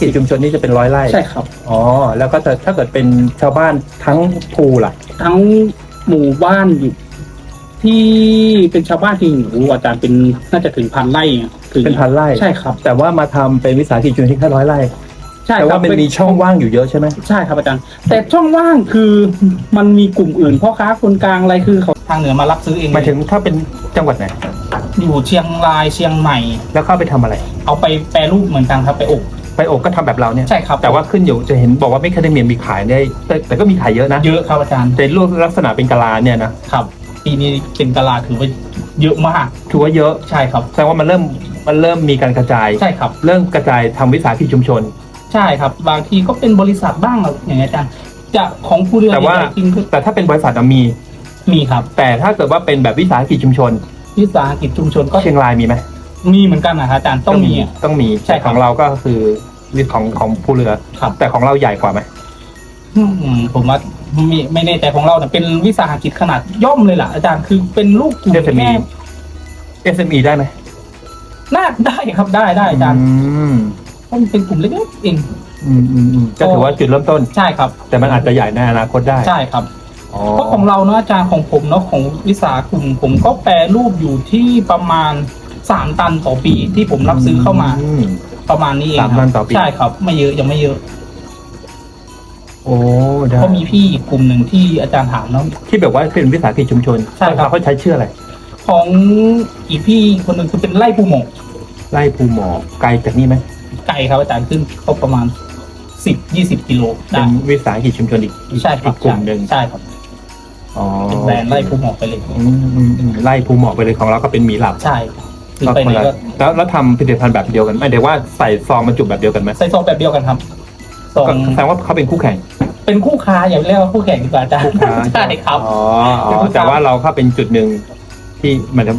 กิจชุมชนนี่จะเป็นร้อยไร่ใช่ครับ อ๋อแล้วก็แต่ถ้าเกิดเป็นชาวบ้านทั้งภูล่ะ ทั้งหมู่บ้านอยู่ที่เป็นชาวบ้านที่อยู่อาจารย์เป็นน่าจะถึงพันไร่อะถึงเป็นพันไร่ใช่ครับ แต่ว่ามาทำเป็นวิสาหกิจชุมชนที่แค่ร้อยไร่ใช่แต่ครัว่าบมันเป็มีช่องว่างอยู่เยอะใช่ไหมใช่ครับอาจารย์ แต่ช่องว่างคือมันมีกลุ่มอื่นพ่อค้าคนกลางอะไรคือเขาทางเหนือมารับซื้อเองหมายถึงถ้าเป็นจังหวัดไหนอยู่เชียงรายเชียงใหม่ แล้วเข้าไปทำอะไร เอาไปแปรรูปเหมือนกันครับไปอบ ไปอบก็ทำแบบเราเนี่ยใช่ครับ แต่ว่าขึ้นอยู่จะเห็นบอกว่าไม่คาเดเมียมีขายได้แต่แต่ก็มีขายเยอะนะเยอะครับอาจารย์แต่รูปลักษณะเป็นกะลาเนี่ยนะครับปีนี้เป็นกะลาถือว่าเยอะมากถือว่าเยอะใช่ครับแสดงว่ามันเริ่มมันเริ่มมีการกระจายใช่ครับ เริ่มกระจายทำวิสาหกิจชุมชน ใช่ครับ บางทีก็เป็นบริษัทบ้างอะอย่างเงี้ยอาจารย์จะของผู้เรือแต่ว่าใหญ่ๆจริงคือแต่ถ้าเป็นบริษัทอะมีมีครับ แต่ถ้าเกิดว่าเป็นแบบวิสาหกิจชุมชน วิสาหกิจชุมชนก็เชียงรายมีไหมมีเหมือนกันนะครับอาจารย์ต้องมีอะต้องมีใช่ครับของเราก็คือ วิของของผู้เรือ ครับ แต่ของเราใหญ่กว่าไหมอืมผมว่าไม่ไม่แน่ใจของเราเนี่ยเป็นวิสาหกิจขนาดย่อมเลยล่ะอาจารย์คือเป็นลูกกลุ่มเอสเอ็มแค่ SME ได้ไหมน่าได้ครับได้ได้อาจารย์อืมเพราะมันเป็นกลุ่มเล็กๆเอง อืมอืมอืมก็ถือว่าจุดเริ่มต้น ใช่ครับ แต่มันอาจจะใหญ่ในอนาคตได้ใช่ครับ อ๋อเพราะของเราเนาะอาจารย์ของผมเนาะของวิสาหกลุ่มผมก็แปรรูปอยู่ที่ประมาณสามตันต่อปีที่ผมรับซื้อเข้ามาม ประมาณนี้เองสามครับตันต่อปี ใช่ครับ ไม่เยอะยังไม่เยอะโอ้ได้ก็มีพี่อีกกลุ่มหนึ่งที่อาจารย์ถามเนาะที่แบบว่าเป็นวิสาหกิจชุมชนใช่ครับ เขาใช้ชื่ออะไร ของอีกพี่คนหนึ่งคือเป็นไร่ปูหมกไล่ภูหมอกไกลจากนี่ไหมไก่ครับอาจารย์ขึ้นก็ประมาณสิบยี่สิบกิโลเป็ได้นวิสาหกิจชุมชนอีกอีกใช่ครัอีบกกลุ่มหนึ่งใช่ครับอ๋อเป็นแบรนด์ไร่ปูหมกไปเลย อืมอืมอืมไล่ภูหมอกไปเลยของเราก็เป็นหมีหลับ ใช่คือก็ไป คนเลยละก็แล้วแล้วทำผลิตภัณฑ์แบบเดียวกันไหมเดี๋ยวว่าใส่ซองบรรจุแบบเดียวกันไหมใส่ซองแบบเดียวกันครับซองก็แสดงว่าเขาเป็นคู่แข่งเป็นคู่ค้าอย่าเรียกว่าคู่แข่งดีกว่าอาจารย์คู่ค้าใช่ครับอ๋ออ๋เป็นอคู่ค้าแต่ว่าเราเข้าเป็นจุดหนึ่งที่เหมือนกับ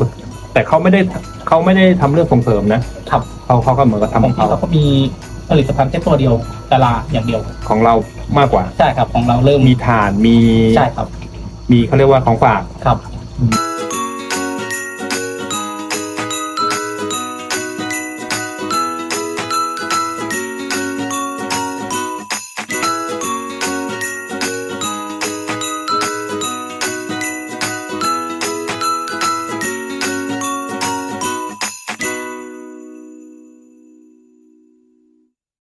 แต่เขาไม่ได้เขาไม่ได้ทำเรื่องส่งเสริมนะครับเขาเขาก็เหมือนกับทำขขอองงพี่เขาเราก็มีผลิตภัณฑ์แค่ตัวเดียวกะลาอย่างเดียวของเรามากกว่า ใช่ครับของเราเริ่มมีฐานมีใช่ครับมีเขาเรียกว่าของฝาก ครับ